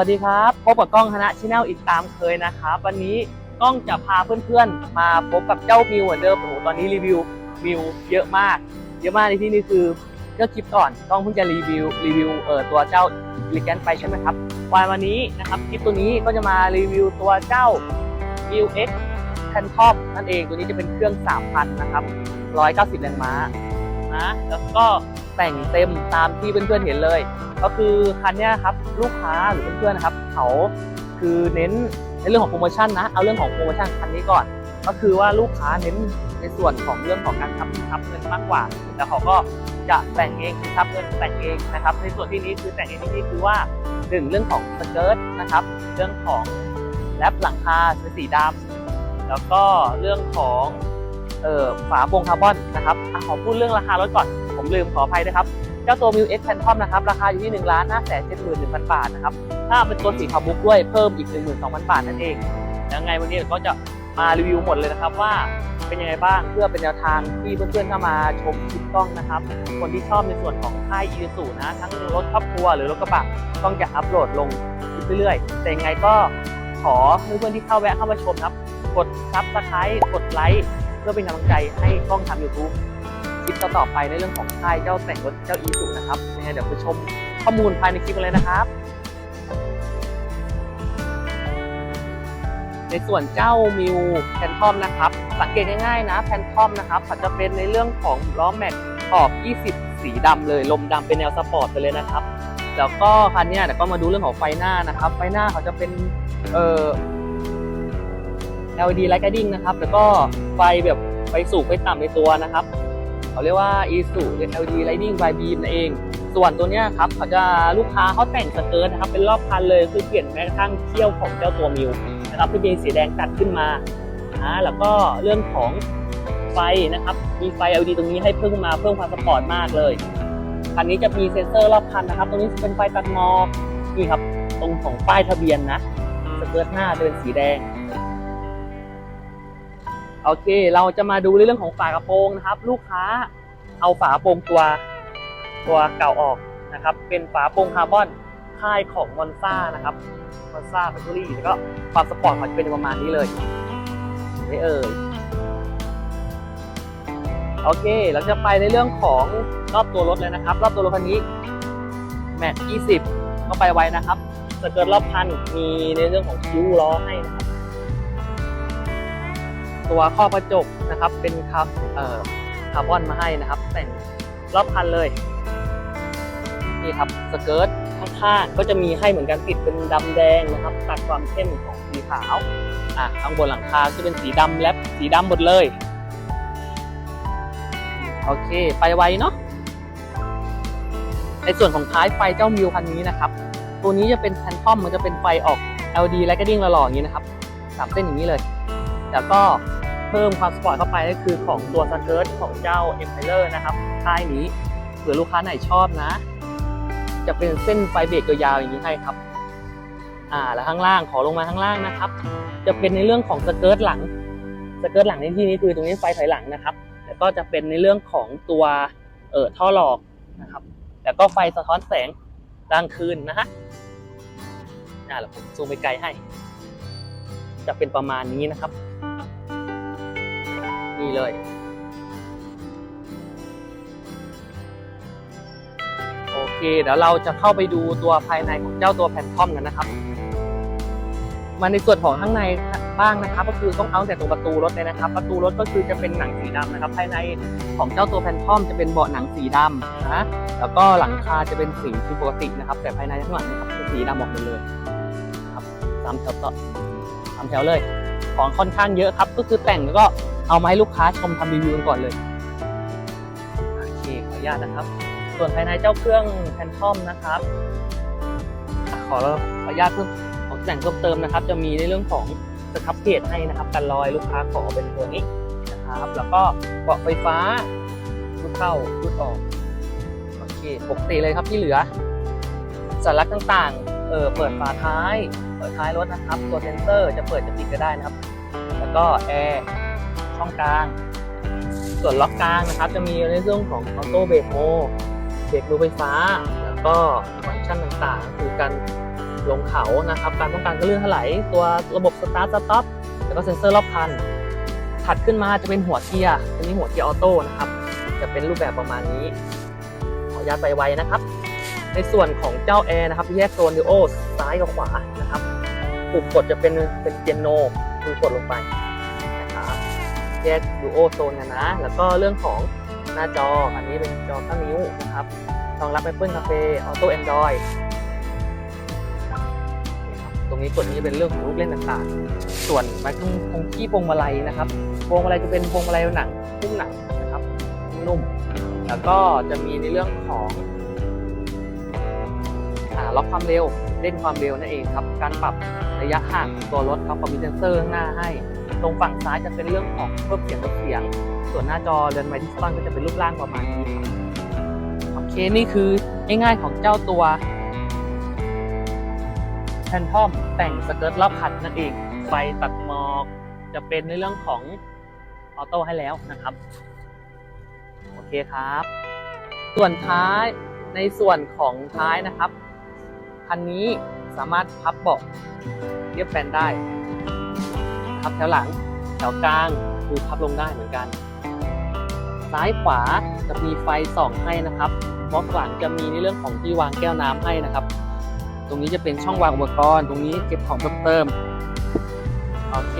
สวัสดีครับ พบกับกล้องคณะชแนลอีกตามเคยนะครับวันนี้กล้องจะพาเพื่อนๆ มาพบกับเจ้ามิวเหมือนเดิมโอ้โหตอนนี้รีวิวมิวเยอะมาก เยอะมากในที่นี้คือเมื่อคลิปก่อนกล้องเพิ่งจะรีวิวรีวิวเอ่อตัวเจ้าลิแกนไปใช่ไหมครับวันวันนี้นะครับคลิปตัวนี้ก็จะมารีวิวตัวเจ้ามิว X แพนทอมนั่นเองตัวนี้จะเป็นเครื่อง 3,000 นะครับ 190 แรงม้า นะ แล้วก็แต่งเต็มตามที่เพื่อนๆเห็นเลย ก็คือคันนี้ครับลูกค้าหรือเพื่อนๆนะครับ เขาคือเน้นในเรื่องของโปรโมชั่นนะ เอาเรื่องของโปรโมชั่นคันนี้ก่อน ก็คือว่าลูกค้าเน้นในส่วนของเรื่องของการทับทับเงินมากกว่า แต่เขาก็จะแต่งเองคือทับเงินแต่งเองนะครับ ในส่วนที่นี้คือแต่งเองที่นี่คือว่าหนึ่งเรื่องของสเกิร์ตนะครับ เรื่องของแรปหลังคาเป็นสีดำแล้วก็เรื่องของ ฝาโปร่งคาร์บอนนะครับอขอพูดเรื่องราคารถก่อน ผมลืมขออภัยด้วยครับ เจ้าตัว m ิว X Phantom นะครับ ราคาอยู่ที่1ล้าน5แสน7หมื่น1,000 บาทนะครับ ถ้าเป็นตัวสีขาวมุกด้วยเพิ่มอีก 12,000 บาทนั่นเอง ยังไงวันนี้เราก็จะมารีวิวหมดเลยนะครับว่าเป็นยังไงบ้างเพื่อเป็นแนวทางที่เพื่อนๆเข้ามาชมคลิปกล้องนะครับ คนที่ชอบในส่วนของค่าย i s u นะ ทั้งรถครอบครัวหรือรถกระบะต้องจะอัปโหลดลงคลิปเรื่อยๆ แต่ยังไงก็ขอเพื่อนๆที่เข้าแวะเข้ามาชมครับ กดซับสไครต์กดไลค์ เพื่อเป็นกำลังใจให้กล้องทำ YouTube คลิปต่อๆไปในเรื่องของค่ายเจ้าแต่งรถเจ้าอีสุนะครับยังไงเดี๋ยวไปชมข้อมูลภายในคลิปกันเลยนะครับ ในส่วนเจ้ามิวแพนทอมนะครับ สังเกตง่ายๆนะแพนทอมนะครับเขาจะเป็นในเรื่องของล้อแม็กขอบ 20 สีดำเลย ลมดำเป็นแนวสปอร์ตไปเลยนะครับ แล้วก็คันนี้เดี๋ยวก็มาดูเรื่องของไฟหน้านะครับ ไฟหน้าเขาจะเป็นเอ่อ LED light guiding นะครับ แล้วก็ ไฟแบบไฟสูงไฟต่ำในตัวนะครับ เขาเรียกว่า ISU LED Lighting by Beam นั่นเอง ส่วนตัวเนี้ยครับเขาจะลูกค้าเขาแต่งสเกิร์ตนะครับเป็นรอบคันเลยคือเปลี่ยนแม้กระทั่งเขี้ยวของเจ้าตัวมิวนะครับที่เป็นสีแดงตัดขึ้นมาอ่าแล้วก็เรื่องของไฟนะครับมีไฟ LED ตรงนี้ให้เพิ่มมาเพิ่มความสปอร์ตมากเลยคันนี้จะมีเซ็นเซอร์รอบคันนะครับ ตรงนี้เป็นไฟตัดหมอกนี่ครับ ตรงของป้ายทะเบียนนะสเกิร์ตหน้าจะเป็นสีแดง โอเค เราจะมาดูในเรื่องของฝากระโปรงนะครับ ลูกค้าเอาฝากระโปรงตัวตัวเก่าออกนะครับ เป็นฝากระโปรงคาร์บอนค่ายของมอนซ่านะครับมอนซ่าแฟคทอรี่แล้วก็ความสปอร์ตมันจะเป็นประมาณนี้เลยไม่เอ่ยโอเค เราจะไปในเรื่องของรอบตัวรถเลยนะครับ รอบตัวรถคันนี้แม็ก20 ก็ไปไวนะครับสเกิร์ตรอบพันมีในเรื่องของคิ้วล้อให้นะครับ ตัวข้อกระจกนะครับ เป็นคาร์คาร์บอนมาให้นะครับ แต่งรอบคันเลย นี่ครับสเกิร์ตข้างๆก็จะมีให้เหมือนกันติดเป็นดำแดงนะครับ ตัดความเข้มของสีขาวอะข้างบนหลังคาจะเป็นสีดำแลบสีดำหมดเลย โอเค ไปไวเนาะในส่วนของท้ายไฟเจ้ามิวคันนี้นะครับ ตัวนี้จะเป็นแพนทอมมันจะเป็นไฟออก LED และก็ดิ้งหล่อๆอย่างนี้นะครับสามเส้นอย่างนี้เลย แล้วก็ เพิ่มความสปอร์ตเข้าไปก็คือของตัวสเกิร์ตของเจ้า e m p i r e นะครับค่ายนี้เผื่อลูกค้าไหนชอบนะ จะเป็นเส้นไฟเบรกยาวๆอย่างนี้ให้ครับอ่าแล้วข้างล่างขอลงมาข้างล่างนะครับ จะเป็นในเรื่องของสเกิร์ตหลังสเกิร์ตหลังในที่นี้คือตรงนี้ไฟถอยหลังนะครับ แล้วก็จะเป็นในเรื่องของตัวเอ่อท่อหลอกนะครับ แล้วก็ไฟสะท้อนแสงกลางคืนนะฮะอ่าแล้วผมซูมไปไกลให้ จะเป็นประมาณนี้นะครับีเลย โอเค เดี๋ยวเราจะเข้าไปดูตัวภายในของเจ้าตัวแพนทอมกันนะครับ มาในส่วนของข้างในบ้างนะครับ ก็คือต้องเอาแต่ตรงประตูรถเลยนะครับ ประตูรถก็คือจะเป็นหนังสีดำนะครับ ภายในของเจ้าตัวแพนทอมจะเป็นเบาะหนังสีดำนะแล้วก็หลังคาจะเป็นสีที่ปกตินะครับ แต่ภายในข้างหลังนะครับเป็นสีดำหมดเลยนะครับสามแถวต่อสามแถวเลย ของค่อนข้างเยอะครับ ก็คือแต่งแล้วก็ เอามาให้ลูกค้าชมทำรีวิวกันก่อนเลยโอเคขออนุญาตนะครับ ส่วนภายในเจ้าเครื่องแพนทอมนะครับ ขอขออนุญาตเพิ่มของแต่งเพิ่มเติมนะครับ จะมีในเรื่องของสครับเพจให้นะครับกันรอยลูกค้าขอเป็นตัวนี้นะครับ แล้วก็เบาะไฟฟ้ารูดเข้ารูดออกโอเคปกติเลยครับที่เหลือสัญลักษณ์ต่างๆเออเปิดฝาท้าย เปิดท้ายรถนะครับ ตัวเซนเซอร์จะเปิดจะปิดก็ได้นะครับ แล้วก็แอร์ ช่องกลาง ส่วนล็อกกลางนะครับ จะมีในเรื่องของออโต้เบรกโมเบรกมือไฟฟ้า แล้วก็ฟังก์ชันต่างๆ คือการลงเขานะครับ การป้องกันก็ลื่นถลายตัวระบบสตาร์ทสต็อปแล้วก็เซ็นเซอร์รอบคัน ถัดขึ้นมาจะเป็นหัวเกียร์อันนี้หัวเกียร์ออโต้นะครับ จะเป็นรูปแบบประมาณนี้ ขออนุญาตไปไวนะครับ ในส่วนของเจ้าแอร์นะครับแยกโซนดิโอซ้ายกับขวานะครับปุ่มกดจะเป็นเป็นเปียโนคือกดลงไปนะครับ แยกดูโอโซนกันนะ แล้วก็เรื่องของหน้าจอ อันนี้เป็นจอ9นิ้วนะครับรองรับ Apple CarPlay Auto Android ตรงนี้กดนี้เป็นเรื่องของลูกเล่นต่างๆ ส่วนไม้คงคงที่พวงมาลัยนะครับพวงมาลัยจะเป็นพวงมาลัยหนังหุ้มหนังนะครับนุ่ม แล้วก็จะมีในเรื่องของอล็อกความเร็ว เล่นความเร็วนั่นเองครับ การปรับระยะห่างตัวรถครับก็มีเซนเซอร์ข้างหน้าให้ ตรงฝั่งซ้ายจะเป็นเรื่องของเพิ่มเสียงลดเสียง ส่วนหน้าจอเรือนไมค์ดิจิตอลก็จะเป็นรูปร่างประมาณนี้ครับโอเคนี่คือง่ายๆของเจ้าตัวแพนทอมแต่งสเกิร์ตรอบคันนั่นเอง ไฟตัดหมอกจะเป็นในเรื่องของออโต้ให้แล้วนะครับ โอเคครับ ส่วนท้ายในส่วนของท้ายนะครับ คันนี้สามารถพับเบาะเรียบแบนได้ พับแถวหลัง แถวกลางคือพับลงได้เหมือนกัน ซ้ายขวาจะมีไฟส่องให้นะครับบล็อกหลังจะมีในเรื่องของที่วางแก้วน้ำให้นะครับ ตรงนี้จะเป็นช่องวางอุปกรณ์ ตรงนี้เก็บของเพิ่มเติม โอเค